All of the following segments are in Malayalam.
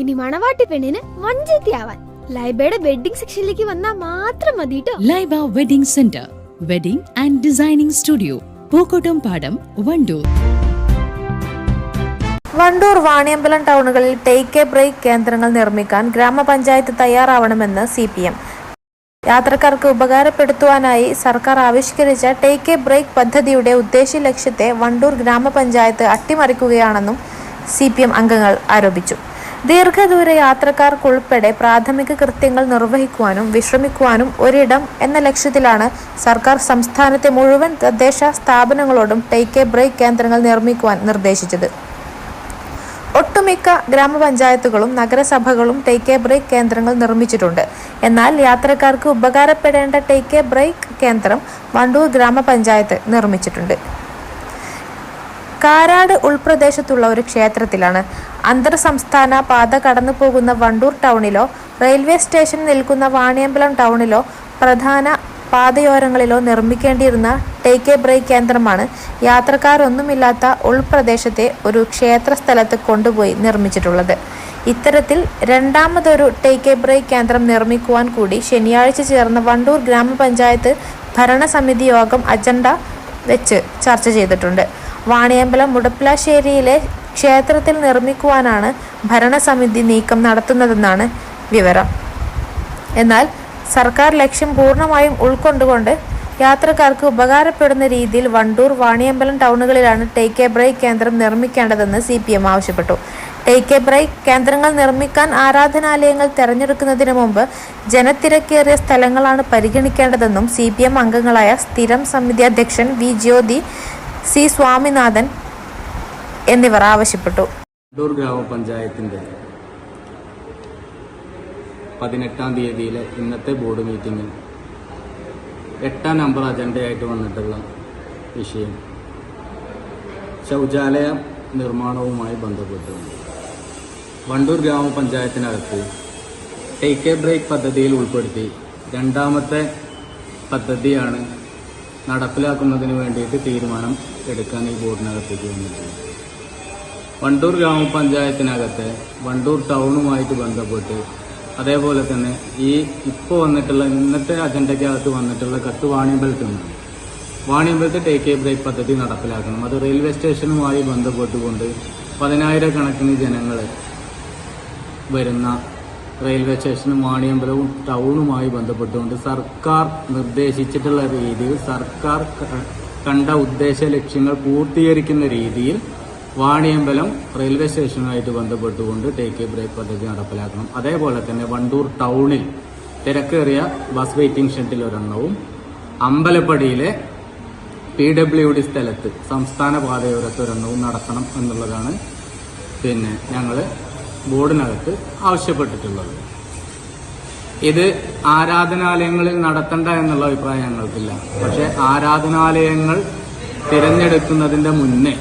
ഇനി മണവാട്ടി പെണ്ണിന് വഞ്ചത്തിയാവാൻ ലൈബയുടെ വെഡിങ് സെക്ഷനിലേക്ക് വന്നാൽ മാത്രം മതി ട്ടോ. Laiba wedding centre wedding and designing studio Pookkottumpadam Wandoor. Wandoor Vaniyambalam ടൗണുകളിൽ take a break കേന്ദ്രങ്ങൾ നിർമ്മിക്കാൻ ഗ്രാമപഞ്ചായത്ത് തയ്യാറാവണമെന്ന് സി പി എം. യാത്രക്കാർക്ക് ഉപകാരപ്പെടുത്തുവാനായി സർക്കാർ ആവിഷ്കരിച്ച ടേക്ക് എ ബ്രേക്ക് പദ്ധതിയുടെ ഉദ്ദേശ ലക്ഷ്യത്തെ വണ്ടൂർ ഗ്രാമപഞ്ചായത്ത് അട്ടിമറിക്കുകയാണെന്നും സി പി എം അംഗങ്ങൾ ആരോപിച്ചു. ദീർഘദൂര യാത്രക്കാർക്കുൾപ്പെടെ പ്രാഥമിക കൃത്യങ്ങൾ നിർവഹിക്കുവാനും വിശ്രമിക്കുവാനും ഒരിടം എന്ന ലക്ഷ്യത്തിലാണ് സർക്കാർ സംസ്ഥാനത്തെ മുഴുവൻ തദ്ദേശ സ്ഥാപനങ്ങളോടും ടേക്ക് എ ബ്രേക്ക് കേന്ദ്രങ്ങൾ നിർമ്മിക്കുവാൻ നിർദ്ദേശിച്ചത്. ഒട്ടുമിക്ക ഗ്രാമപഞ്ചായത്തുകളും നഗരസഭകളും ടേക്ക് എ ബ്രേക്ക് കേന്ദ്രങ്ങൾ നിർമ്മിച്ചിട്ടുണ്ട്. എന്നാൽ യാത്രക്കാർക്ക് ഉപകാരപ്പെടേണ്ട ടേക്ക് എ ബ്രേക്ക് കേന്ദ്രം വണ്ടൂർ ഗ്രാമപഞ്ചായത്ത് നിർമ്മിച്ചിട്ടുണ്ട്. കാരാട് ഉൾപ്രദേശത്തുള്ള ഒരു ക്ഷേത്രത്തിലാണ് അന്തർ സംസ്ഥാന പാത കടന്നു പോകുന്ന വണ്ടൂർ ടൗണിലോ റെയിൽവേ സ്റ്റേഷൻ നിൽക്കുന്ന വാണിയമ്പലം ടൗണിലോ പ്രധാന പാതയോരങ്ങളിലോ നിർമ്മിക്കേണ്ടിയിരുന്ന ടേക്ക് എ ബ്രേക്ക് കേന്ദ്രമാണ് യാത്രക്കാരൊന്നുമില്ലാത്ത ഉൾപ്രദേശത്തെ ഒരു ക്ഷേത്ര സ്ഥലത്ത് കൊണ്ടുപോയി നിർമ്മിച്ചിട്ടുള്ളത്. ഇത്തരത്തിൽ രണ്ടാമതൊരു ടേക്ക് എ ബ്രേക്ക് കേന്ദ്രം നിർമ്മിക്കുവാൻ കൂടി ശനിയാഴ്ച ചേർന്ന വണ്ടൂർ ഗ്രാമപഞ്ചായത്ത് ഭരണസമിതി യോഗം അജണ്ട വെച്ച് ചർച്ച ചെയ്തിട്ടുണ്ട്. വാണിയമ്പലം മുടപ്പിലാശ്ശേരിയിലെ ക്ഷേത്രത്തിൽ നിർമ്മിക്കുവാനാണ് ഭരണസമിതി നീക്കം നടത്തുന്നതെന്നാണ് വിവരം. എന്നാൽ സർക്കാർ ലക്ഷ്യം പൂർണമായും ഉൾക്കൊണ്ടുകൊണ്ട് യാത്രക്കാർക്ക് ഉപകാരപ്പെടുന്ന രീതിയിൽ വണ്ടൂർ വാണിയമ്പലം ടൗണുകളിലാണ് ടേക്ക് എ ബ്രേക്ക് കേന്ദ്രം നിർമ്മിക്കേണ്ടതെന്ന് സി പി എം ആവശ്യപ്പെട്ടു. ടേക്ക് എ ബ്രേക്ക് കേന്ദ്രങ്ങൾ നിർമ്മിക്കാൻ ആരാധനാലയങ്ങൾ തെരഞ്ഞെടുക്കുന്നതിന് മുമ്പ് ജനത്തിരക്കേറിയ സ്ഥലങ്ങളാണ് പരിഗണിക്കേണ്ടതെന്നും സി പി എം അംഗങ്ങളായ സ്ഥിരം സമിതി അധ്യക്ഷൻ വി ജ്യോതി സി സ്വാമിനാഥൻ എന്നിവർ ആവശ്യപ്പെട്ടു. ഗ്രാമപഞ്ചായത്തിന്റെ പതിനെട്ടാം തീയതിയിലെ ഇന്നത്തെ ബോർഡ് മീറ്റിംഗിൽ എട്ടാം നമ്പർ അജണ്ടയായിട്ട് വന്നിട്ടുള്ള വിഷയം ശൗചാലയ നിർമ്മാണവുമായി ബന്ധപ്പെട്ടുണ്ട് വണ്ടൂർ ഗ്രാമപഞ്ചായത്തിനകത്ത് ടേക്ക് എ ബ്രേക്ക് പദ്ധതിയിൽ ഉൾപ്പെടുത്തി രണ്ടാമത്തെ പദ്ധതിയാണ് നടപ്പിലാക്കുന്നതിന് വേണ്ടിയിട്ട് തീരുമാനം എടുക്കാൻ ഈ ബോർഡിനകത്തേക്ക് വന്നിട്ടുണ്ട്. വണ്ടൂർ ഗ്രാമപഞ്ചായത്തിനകത്ത് വണ്ടൂർ ടൗണുമായിട്ട് ബന്ധപ്പെട്ട് അതേപോലെ തന്നെ ഈ ഇപ്പോൾ വന്നിട്ടുള്ള ഇന്നത്തെ അജണ്ടയ്ക്കകത്ത് വന്നിട്ടുള്ള കത്ത് വാണിയമ്പലത്തിൽ നിന്നാണ് വാണിയമ്പലത്ത് ടേക്ക് എ ബ്രേക്ക് പദ്ധതി നടപ്പിലാക്കണം. അത് റെയിൽവേ സ്റ്റേഷനുമായി ബന്ധപ്പെട്ടുകൊണ്ട് പതിനായിരക്കണക്കിന് ജനങ്ങൾ വരുന്ന റെയിൽവേ സ്റ്റേഷനും വാണിയമ്പലവും ടൗണുമായി ബന്ധപ്പെട്ടുകൊണ്ട് സർക്കാർ നിർദ്ദേശിച്ചിട്ടുള്ള രീതിയിൽ സർക്കാർ കണ്ട ഉദ്ദേശ ലക്ഷ്യങ്ങൾ പൂർത്തീകരിക്കുന്ന രീതിയിൽ വാണിയമ്പലം റെയിൽവേ സ്റ്റേഷനുമായിട്ട് ബന്ധപ്പെട്ടുകൊണ്ട് ടേക്ക് എ ബ്രേക്ക് പദ്ധതി നടപ്പിലാക്കണം. അതേപോലെ തന്നെ വണ്ടൂർ ടൗണിൽ തിരക്കേറിയ ബസ് വെയിറ്റിംഗ് ഷെഡിൽ ഒരെണ്ണവും അമ്പലപ്പടിയിലെ പി ഡബ്ല്യു ഡി സ്ഥലത്ത് സംസ്ഥാന പാതയോരത്ത് ഒരെണ്ണവും നടത്തണം എന്നുള്ളതാണ് പിന്നെ ഞങ്ങൾ ബോർഡിനകത്ത് ആവശ്യപ്പെട്ടിട്ടുള്ളത്. ഇത് ആരാധനാലയങ്ങളിൽ നടത്തണ്ട എന്നുള്ള അഭിപ്രായം ഞങ്ങൾക്കില്ല. പക്ഷെ ആരാധനാലയങ്ങൾ തിരഞ്ഞെടുക്കുന്നതിന്റെ മുന്നേ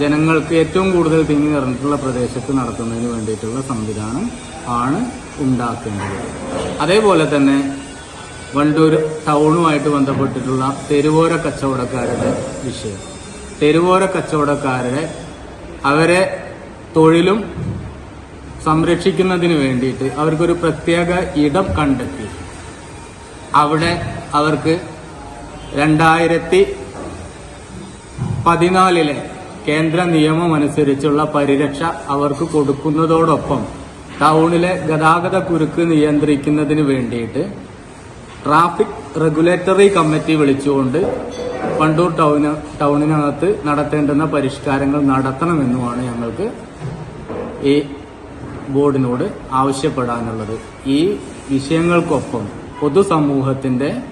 ജനങ്ങൾക്ക് ഏറ്റവും കൂടുതൽ തിങ്ങി നിറഞ്ഞിട്ടുള്ള പ്രദേശത്ത് നടത്തുന്നതിന് വേണ്ടിയിട്ടുള്ള സംവിധാനം ആണ് ഉണ്ടാക്കേണ്ടത്. അതേപോലെ തന്നെ വണ്ടൂർ ടൗണുമായിട്ട് ബന്ധപ്പെട്ടിട്ടുള്ള തെരുവോര കച്ചവടക്കാരുടെ വിഷയം. തെരുവോര കച്ചവടക്കാരുടെ അവരെ തൊഴിലും സംരക്ഷിക്കുന്നതിന് വേണ്ടിയിട്ട് അവർക്കൊരു പ്രത്യേക ഇടം കണ്ടെത്തി. അവിടെ അവർക്ക് രണ്ടായിരത്തി പതിനാലിലെ കേന്ദ്ര നിയമം അനുസരിച്ചുള്ള പരിരക്ഷ അവർക്ക് കൊടുക്കുന്നതോടൊപ്പം ടൗണിലെ ഗതാഗത കുരുക്ക് നിയന്ത്രിക്കുന്നതിന് വേണ്ടിയിട്ട് ട്രാഫിക് റെഗുലേറ്ററി കമ്മിറ്റി വിളിച്ചുകൊണ്ട് പണ്ടൂർ ടൗണ് ടൗണിനകത്ത് നടത്തേണ്ടുന്ന പരിഷ്കാരങ്ങൾ നടത്തണമെന്നുമാണ് ഞങ്ങൾക്ക് ഈ ബോർഡിനോട് ആവശ്യപ്പെടാനുള്ളത്. ഈ വിഷയങ്ങൾക്കൊപ്പം പൊതുസമൂഹത്തിന്റെ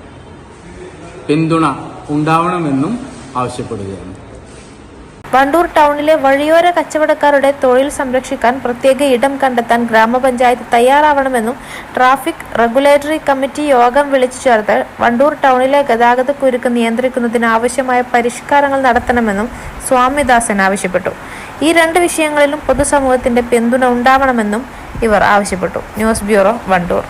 പിന്തുണ ഉണ്ടാവണമെന്നും ആവശ്യപ്പെടുകയാണ്. വണ്ടൂർ ടൗണിലെ വഴിയോര കച്ചവടക്കാരുടെ തൊഴിൽ സംരക്ഷിക്കാൻ പ്രത്യേക ഇടം കണ്ടെത്താൻ ഗ്രാമപഞ്ചായത്ത് തയ്യാറാവണമെന്നും ട്രാഫിക് റെഗുലേറ്ററി കമ്മിറ്റി യോഗം വിളിച്ചു ചേർത്ത് വണ്ടൂർ ടൗണിലെ ഗതാഗത കുരുക്ക് നിയന്ത്രിക്കുന്നതിന് ആവശ്യമായ പരിഷ്കാരങ്ങൾ നടത്തണമെന്നും സ്വാമിദാസൻ ആവശ്യപ്പെട്ടു. ഈ രണ്ട് വിഷയങ്ങളിലും പൊതുസമൂഹത്തിന്റെ പിന്തുണ ഉണ്ടാവണമെന്നും ഇവർ ആവശ്യപ്പെട്ടു. News bureau Wandoor.